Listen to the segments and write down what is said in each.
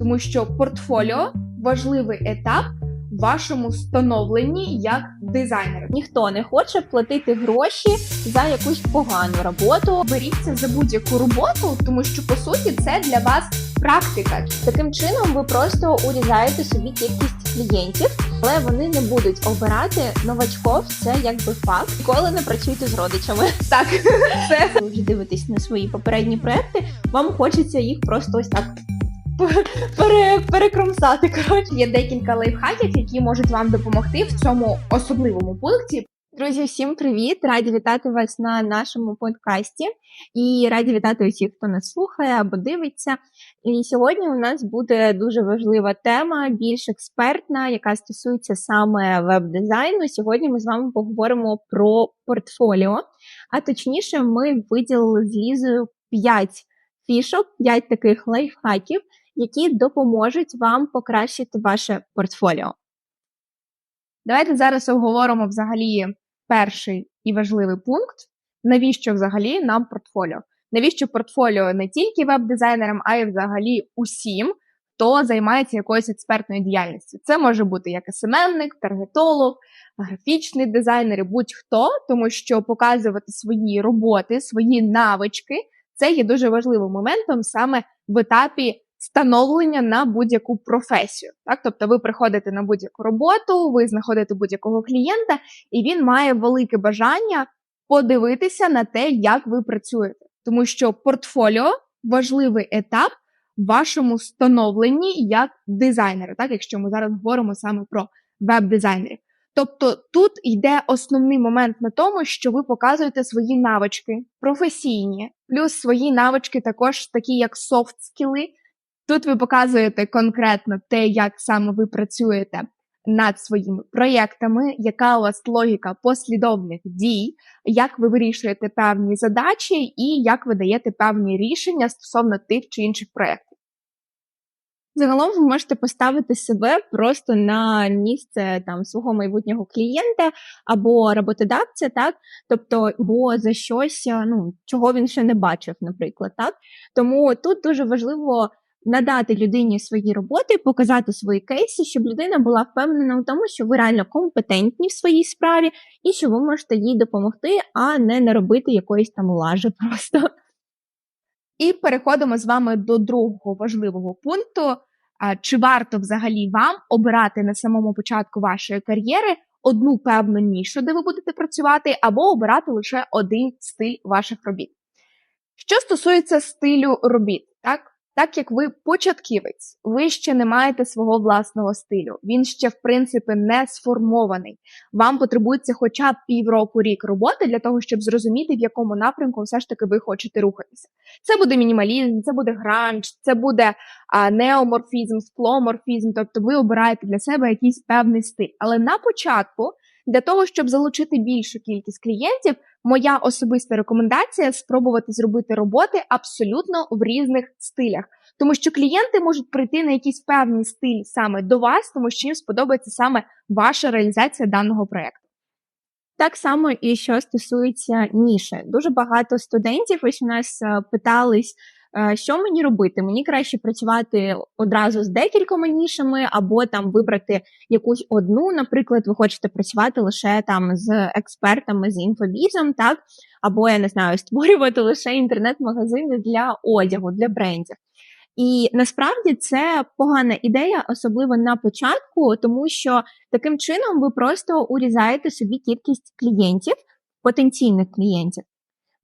тому що портфоліо важливий етап в вашому становленні як дизайнера. Ніхто не хоче платити гроші за якусь погану роботу. Беріться за будь-яку роботу, тому що по суті це для вас практика. Таким чином ви просто урізаєте собі кількість клієнтів, але вони не будуть обирати новачков. Це якби факт. Ніколи не працюйте з родичами. Так, це Ви вже дивитесь на свої попередні проекти. Вам хочеться їх просто ось так пере, перекромсати. Коротше. є декілька лайфхаків, які можуть вам допомогти в цьому особливому пункті. Друзі, всім привіт! Раді вітати вас на нашому подкасті і раді вітати усіх, хто нас слухає або дивиться. І сьогодні у нас буде дуже важлива тема, більш експертна, яка стосується саме веб-дизайну. Сьогодні ми з вами поговоримо про портфоліо. А точніше, ми виділили з Лізою 5 фішок, 5 таких лайфхаків, які допоможуть вам покращити ваше портфоліо. Давайте зараз обговоримо взагалі перший і важливий пункт. Навіщо взагалі нам портфоліо? Навіщо портфоліо не тільки веб-дизайнерам, а й взагалі усім, хто займається якоюсь експертною діяльністю. Це може бути як СММник, таргетолог, графічний дизайнер, і будь-хто, тому що показувати свої роботи, свої навички це є дуже важливим моментом саме в етапі становлення на будь-яку професію. Так, тобто ви приходите на будь-яку роботу, ви знаходите будь-якого клієнта, і він має велике бажання подивитися на те, як ви працюєте, тому що портфоліо важливий етап в вашому становленні як дизайнера, так якщо ми зараз говоримо саме про веб-дизайнерів. Тобто тут йде основний момент на тому, що ви показуєте свої навички професійні, плюс свої навички також такі, як софт скіли. Тут ви показуєте конкретно те, як саме ви працюєте над своїми проєктами, яка у вас логіка послідовних дій, як ви вирішуєте певні задачі і як ви даєте певні рішення стосовно тих чи інших проєктів. Загалом ви можете поставити себе просто на місце там свого майбутнього клієнта або роботодавця, так тобто, бо за щось, ну чого він ще не бачив, наприклад, так тому тут дуже важливо надати людині свої роботи, показати свої кейси, щоб людина була впевнена у тому, що ви реально компетентні в своїй справі, і що ви можете їй допомогти, а не наробити якоїсь там лажи просто. І переходимо з вами до другого важливого пункту. Чи варто взагалі вам обирати на самому початку вашої кар'єри одну певну нішу, де ви будете працювати, або обирати лише один стиль ваших робіт? Що стосується стилю робіт, так? Так як ви початківець, ви ще не маєте свого власного стилю. Він ще, в принципі, не сформований. Вам потребується хоча б півроку рік роботи для того, щоб зрозуміти, в якому напрямку все ж таки ви хочете рухатися. Це буде мінімалізм, це буде гранж, це буде а, неоморфізм, спломорфізм. Тобто ви обираєте для себе якийсь певний стиль. Але на початку, для того, щоб залучити більшу кількість клієнтів, моя особиста рекомендація спробувати зробити роботи абсолютно в різних стилях, тому що клієнти можуть прийти на якийсь певний стиль саме до вас, тому що їм сподобається саме ваша реалізація даного проекту. Так само і що стосується ніші. Дуже багато студентів ось у нас е, питались, що мені робити? Мені краще працювати одразу з декількома нішами, або там вибрати якусь одну. Наприклад, ви хочете працювати лише там з експертами з інфобізом, так або я не знаю, створювати лише інтернет-магазини для одягу, для брендів. І насправді це погана ідея, особливо на початку, тому що таким чином ви просто урізаєте собі кількість клієнтів, потенційних клієнтів.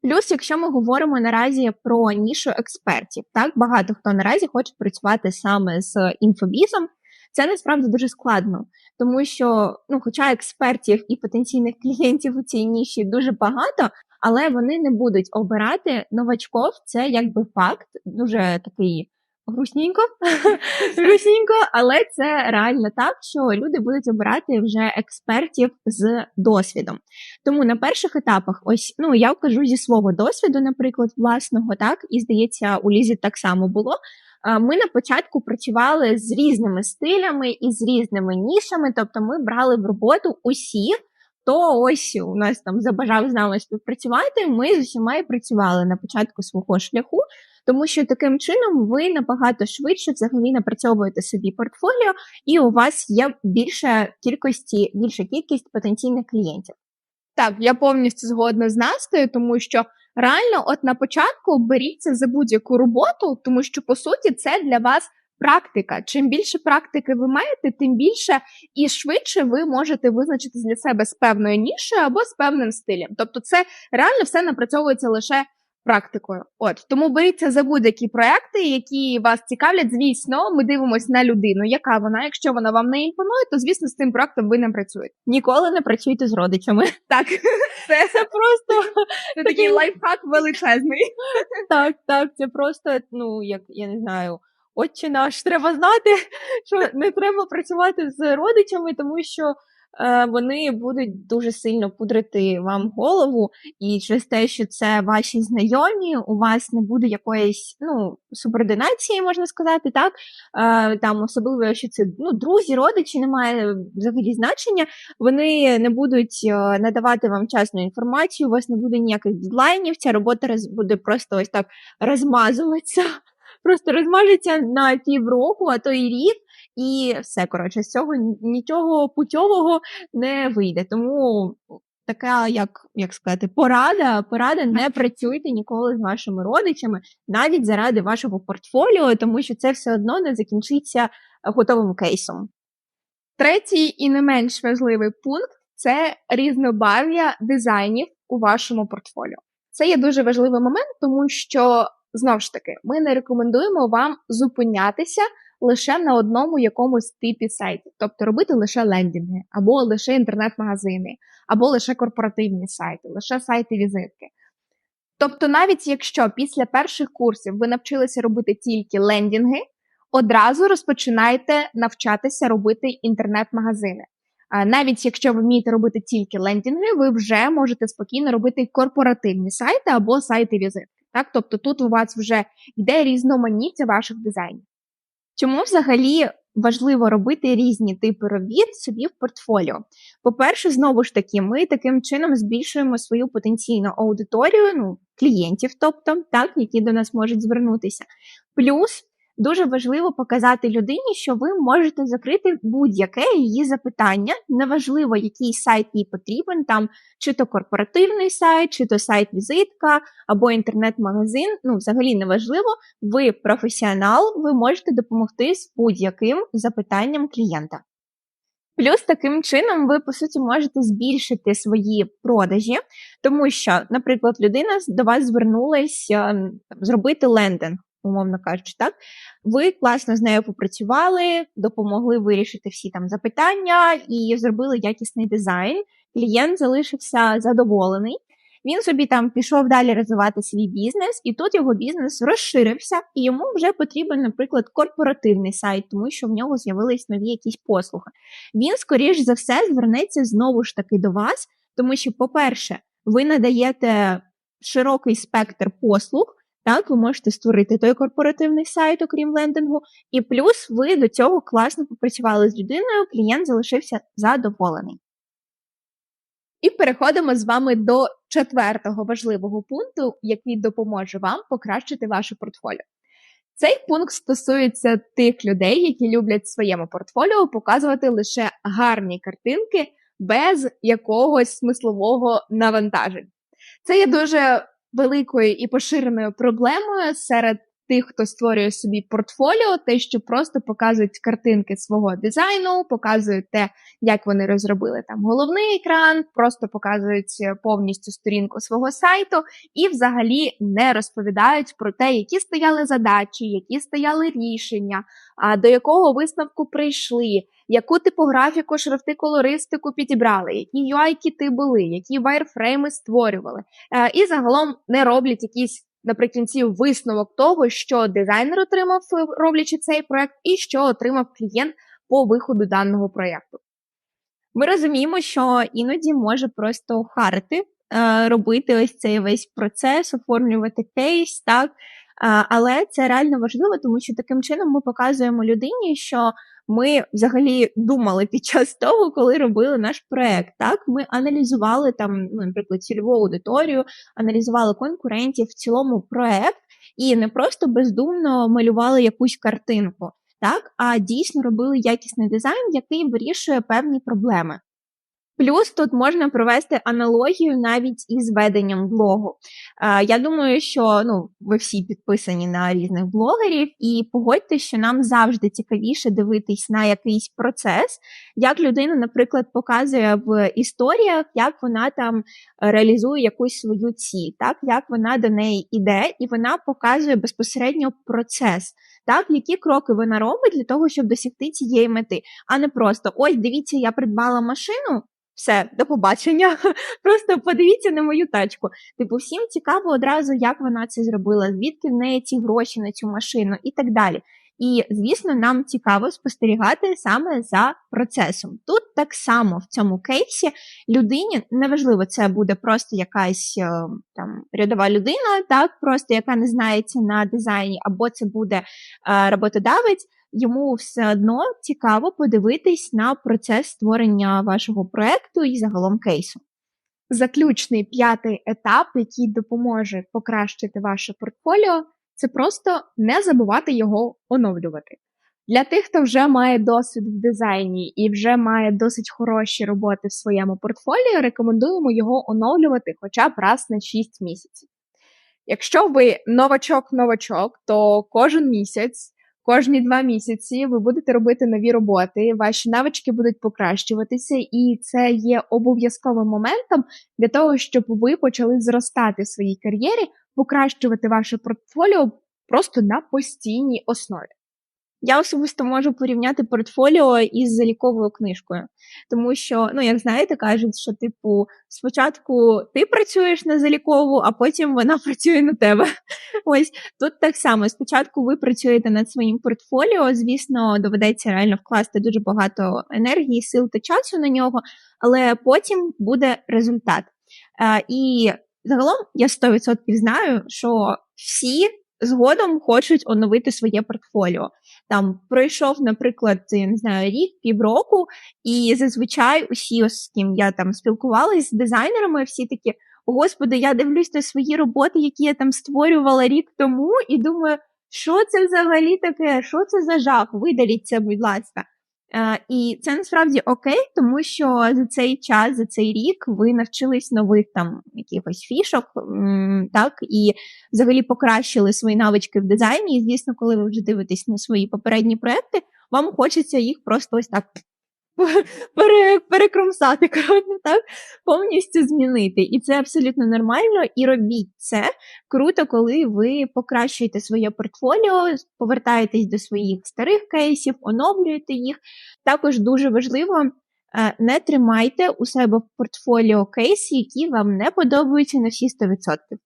Плюс, якщо ми говоримо наразі про нішу експертів, так багато хто наразі хоче працювати саме з інфобізом, це насправді дуже складно, тому що, ну, хоча експертів і потенційних клієнтів у цій ніші дуже багато, але вони не будуть обирати новачков. Це якби факт, дуже такий грустненько, грустненько, але це реально так, що люди будуть обирати вже експертів з досвідом. Тому на перших етапах, ось ну я вкажу зі свого досвіду, наприклад, власного, так і здається, у Лізі так само було. Ми на початку працювали з різними стилями і з різними нішами, тобто ми брали в роботу усіх, хто ось у нас там забажав з нами співпрацювати. Ми з усіма і працювали на початку свого шляху. Тому що таким чином ви набагато швидше взагалі напрацьовуєте собі портфоліо, і у вас є більше кількості, більша кількість потенційних клієнтів. Так, я повністю згодна з Настею, тому що реально, от на початку беріться за будь-яку роботу, тому що по суті це для вас практика. Чим більше практики ви маєте, тим більше і швидше ви можете визначитись для себе з певною нішею або з певним стилем. Тобто, це реально все напрацьовується лише практикою. От тому беріться за будь-які проекти, які вас цікавлять. Звісно, ми дивимося на людину, яка вона. Якщо вона вам не імпонує, то звісно з цим проектом ви не працюєте. Ніколи не працюйте з родичами. Так, це, Це просто це такий лайфхак величезний. так, так. Це просто, ну як я не знаю. Отче наш, треба знати, що не треба працювати з родичами, тому що вони будуть дуже сильно пудрити вам голову, і через те, що це ваші знайомі, у вас не буде якоїсь ну, субординації, можна сказати, так? Е, там особливо, якщо це ну, друзі, родичі, немає взагалі значення, вони не будуть е, надавати вам чесну інформацію, у вас не буде ніяких дедлайнів, ця робота буде просто ось так розмазуватися просто розмажеться на півроку, а то і рік, і все коротше, з цього нічого путьового не вийде. Тому така, як як сказати, порада, порада не працюйте ніколи з вашими родичами, навіть заради вашого портфоліо, тому що це все одно не закінчиться готовим кейсом. Третій і не менш важливий пункт це різнобав'я дизайнів у вашому портфоліо. Це є дуже важливий момент, тому що Знову ж таки, ми не рекомендуємо вам зупинятися лише на одному якомусь типі сайтів, тобто робити лише лендінги, або лише інтернет-магазини, або лише корпоративні сайти, лише сайти-візитки. Тобто, навіть якщо після перших курсів ви навчилися робити тільки лендінги, одразу розпочинайте навчатися робити інтернет-магазини. Навіть якщо ви вмієте робити тільки лендінги, ви вже можете спокійно робити корпоративні сайти або сайти-візитки. Так, тобто тут у вас вже йде різноманіття ваших дизайнів. Чому взагалі важливо робити різні типи робіт собі в портфоліо? По-перше, знову ж таки, ми таким чином збільшуємо свою потенційну аудиторію, ну, клієнтів, тобто, так, які до нас можуть звернутися. Плюс Дуже важливо показати людині, що ви можете закрити будь-яке її запитання. Неважливо, який сайт їй потрібен, там чи то корпоративний сайт, чи то сайт-візитка або інтернет-магазин. Ну, взагалі неважливо. Ви професіонал, ви можете допомогти з будь-яким запитанням клієнта. Плюс таким чином ви, по суті, можете збільшити свої продажі, тому що, наприклад, людина до вас звернулася зробити лендинг умовно кажучи, так ви класно з нею попрацювали, допомогли вирішити всі там запитання і зробили якісний дизайн. Клієнт залишився задоволений. Він собі там пішов далі розвивати свій бізнес, і тут його бізнес розширився, і йому вже потрібен, наприклад, корпоративний сайт, тому що в нього з'явились нові якісь послуги. Він, скоріш за все, звернеться знову ж таки до вас, тому що, по-перше, ви надаєте широкий спектр послуг. Так, ви можете створити той корпоративний сайт, окрім лендингу, і плюс ви до цього класно попрацювали з людиною, клієнт залишився задоволений. І переходимо з вами до четвертого важливого пункту, який допоможе вам покращити ваше портфоліо. Цей пункт стосується тих людей, які люблять своєму портфоліо показувати лише гарні картинки без якогось смислового навантаження. Це є дуже великою і поширеною проблемою серед тих, хто створює собі портфоліо, те, що просто показують картинки свого дизайну, показують те, як вони розробили там головний екран, просто показують повністю сторінку свого сайту і взагалі не розповідають про те, які стояли задачі, які стояли рішення, до якого висновку прийшли. Яку типографіку, шрифти, колористику підібрали, які UI-кіти були, які вайрфрейми створювали, е, і загалом не роблять якісь наприкінці висновок того, що дизайнер отримав, е, роблячи цей проект, і що отримав клієнт по виходу даного проєкту. Ми розуміємо, що іноді може просто харити, е, робити ось цей весь процес, оформлювати кейс, так. Але це реально важливо, тому що таким чином ми показуємо людині, що ми взагалі думали під час того, коли робили наш проект. Так, ми аналізували там, ну, наприклад, цільову аудиторію, аналізували конкурентів в цілому проект. і не просто бездумно малювали якусь картинку, так, а дійсно робили якісний дизайн, який вирішує певні проблеми. Плюс тут можна провести аналогію навіть із веденням блогу. Е, Я думаю, що ну, ви всі підписані на різних блогерів, і погодьте, що нам завжди цікавіше дивитись на якийсь процес, як людина, наприклад, показує в історіях, як вона там реалізує якусь свою ціль, так як вона до неї йде, і вона показує безпосередньо процес, так які кроки вона робить для того, щоб досягти цієї мети, а не просто ось дивіться, я придбала машину. Все, до побачення. Просто подивіться на мою тачку. Типу, всім цікаво одразу, як вона це зробила, звідки в неї ці гроші на цю машину і так далі. І, звісно, нам цікаво спостерігати саме за процесом. Тут так само в цьому кейсі людині неважливо, це буде просто якась е, там рядова людина, так просто яка не знається на дизайні, або це буде е, роботодавець. Йому все одно цікаво подивитись на процес створення вашого проекту і загалом кейсу. Заключний п'ятий етап, який допоможе покращити ваше портфоліо, це просто не забувати його оновлювати. Для тих, хто вже має досвід в дизайні і вже має досить хороші роботи в своєму портфоліо, рекомендуємо його оновлювати хоча б раз на 6 місяців. Якщо ви новачок-новачок, то кожен місяць, кожні два місяці ви будете робити нові роботи, ваші навички будуть покращуватися, і це є обов'язковим моментом для того, щоб ви почали зростати в своїй кар'єрі, покращувати ваше портфоліо просто на постійній основі. Я особисто можу порівняти портфоліо із заліковою книжкою, тому що, ну як знаєте, кажуть, що типу спочатку ти працюєш на залікову, а потім вона працює на тебе. Ось тут так само. Спочатку ви працюєте над своїм портфоліо. Звісно, доведеться реально вкласти дуже багато енергії, сил та часу на нього, але потім буде результат. Е, і загалом я 100% знаю, що всі згодом хочуть оновити своє портфоліо. Там пройшов, наприклад, я не знаю, рік, півроку, і зазвичай усі, з ким я там спілкувалася з дизайнерами, всі такі: Господи, я дивлюсь на свої роботи, які я там створювала рік тому, і думаю, що це взагалі таке? Що це за жах? Видаліть це, будь ласка. Е, і це насправді окей, тому що за цей час, за цей рік ви навчились нових там якихось фішок, так, і взагалі покращили свої навички в дизайні. І, звісно, коли ви вже дивитесь на свої попередні проекти, вам хочеться їх просто ось так пере, перекромсати, коротко, так, повністю змінити. І це абсолютно нормально. І робіть це круто, коли ви покращуєте своє портфоліо, повертаєтесь до своїх старих кейсів, оновлюєте їх. Також дуже важливо. е, Не тримайте у себе в портфоліо кейси, які вам не подобаються на всі 100%.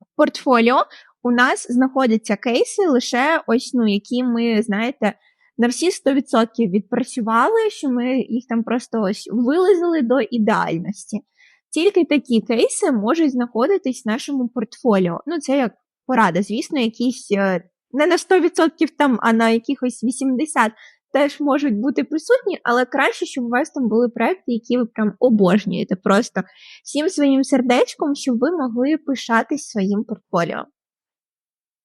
В портфоліо у нас знаходяться кейси лише ось, ну, які ми, знаєте, на всі 100% відпрацювали, що ми їх там просто ось вилизали до ідеальності. Тільки такі кейси можуть знаходитись в нашому портфоліо. Ну, це як порада, звісно, якісь е, не на 100% там, а на якихось 80% теж можуть бути присутні, але краще, щоб у вас там були проекти, які ви прям обожнюєте просто всім своїм сердечком, щоб ви могли пишатись своїм портфоліо.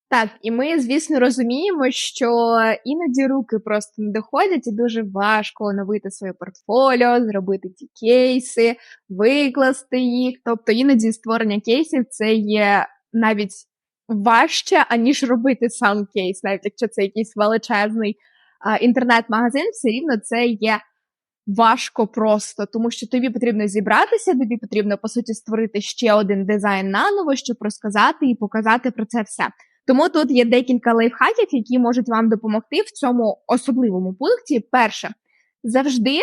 Так, і ми, звісно, розуміємо, що іноді руки просто не доходять, і дуже важко оновити своє портфоліо, зробити ті кейси, викласти їх. Тобто іноді створення кейсів це є навіть важче, аніж робити сам кейс, навіть якщо це якийсь величезний інтернет-магазин, все рівно це є важко просто, тому що тобі потрібно зібратися, тобі потрібно, по суті, створити ще один дизайн наново, щоб розказати і показати про це все. Тому тут є декілька лайфхаків, які можуть вам допомогти в цьому особливому пункті. Перше, завжди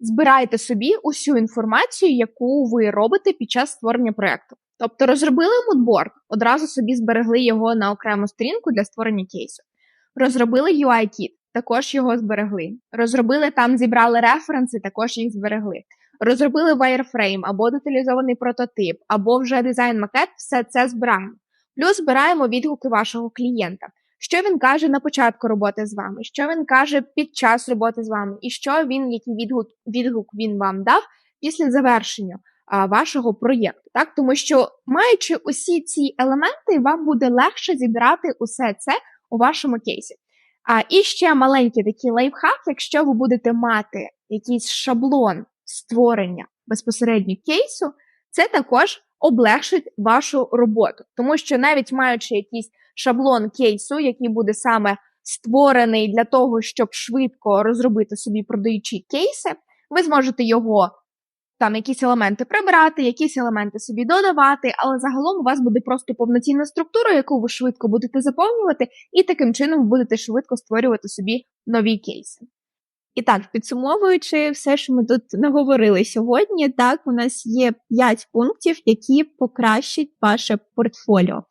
збирайте собі усю інформацію, яку ви робите під час створення проєкту. Тобто розробили мудборд, одразу собі зберегли його на окрему сторінку для створення кейсу. Розробили UI-кіт, також його зберегли. Розробили там, зібрали референси, також їх зберегли. Розробили wireframe або деталізований прототип, або вже дизайн-макет, все це збираємо. Плюс збираємо відгуки вашого клієнта. Що він каже на початку роботи з вами, що він каже під час роботи з вами, і що він, який відгук, відгук він вам дав після завершення а, вашого проєкту. Так? Тому що, маючи усі ці елементи, вам буде легше зібрати усе це у вашому кейсі. А і ще маленький такий лайфхак, якщо ви будете мати якийсь шаблон створення безпосередньо кейсу, це також облегшить вашу роботу. Тому що навіть маючи якийсь шаблон кейсу, який буде саме створений для того, щоб швидко розробити собі продаючі кейси, ви зможете його там якісь елементи прибирати, якісь елементи собі додавати, але загалом у вас буде просто повноцінна структура, яку ви швидко будете заповнювати, і таким чином будете швидко створювати собі нові кейси. І так, підсумовуючи все, що ми тут наговорили сьогодні, так у нас є 5 пунктів, які покращать ваше портфоліо.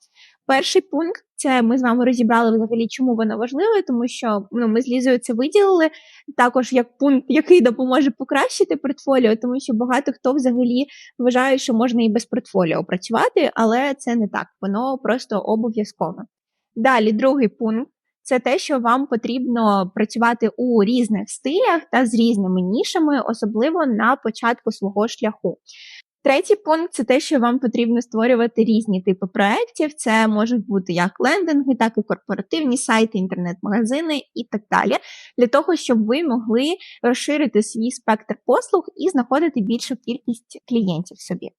Перший пункт це ми з вами розібрали взагалі, чому воно важливе, тому що ну, ми з Лізою це виділили також як пункт, який допоможе покращити портфоліо, тому що багато хто взагалі вважає, що можна і без портфоліо працювати, але це не так, воно просто обов'язкове. Далі, другий пункт це те, що вам потрібно працювати у різних стилях та з різними нішами, особливо на початку свого шляху. Третій пункт це те, що вам потрібно створювати різні типи проєктів. Це можуть бути як лендинги, так і корпоративні сайти, інтернет-магазини і так далі, для того, щоб ви могли розширити свій спектр послуг і знаходити більшу кількість клієнтів собі.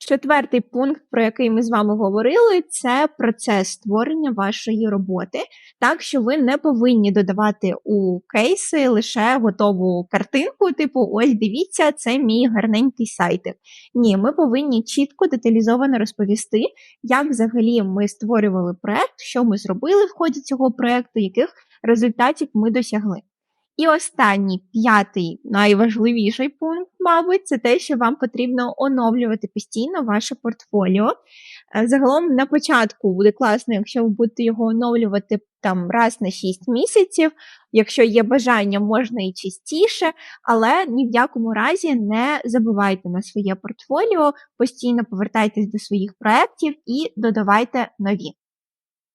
Четвертий пункт, про який ми з вами говорили, це процес створення вашої роботи, так що ви не повинні додавати у кейси лише готову картинку, типу, ось дивіться, це мій гарненький сайтик. Ні, ми повинні чітко деталізовано розповісти, як взагалі ми створювали проект, що ми зробили в ході цього проекту, яких результатів ми досягли. І останній п'ятий найважливіший пункт, мабуть, це те, що вам потрібно оновлювати постійно ваше портфоліо. Е, Загалом на початку буде класно, якщо ви будете його оновлювати там раз на 6 місяців. Якщо є бажання, можна і частіше, але ні в якому разі не забувайте на своє портфоліо, постійно повертайтесь до своїх проєктів і додавайте нові.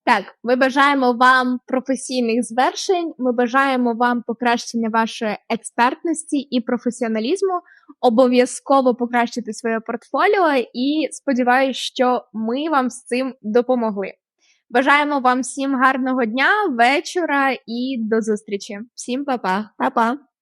Так, ми бажаємо вам професійних звершень. Ми бажаємо вам покращення вашої експертності і професіоналізму. Обов'язково покращити своє портфоліо і сподіваюся, що ми вам з цим допомогли. Бажаємо вам всім гарного дня, вечора і до зустрічі. Всім па-па! Па-па!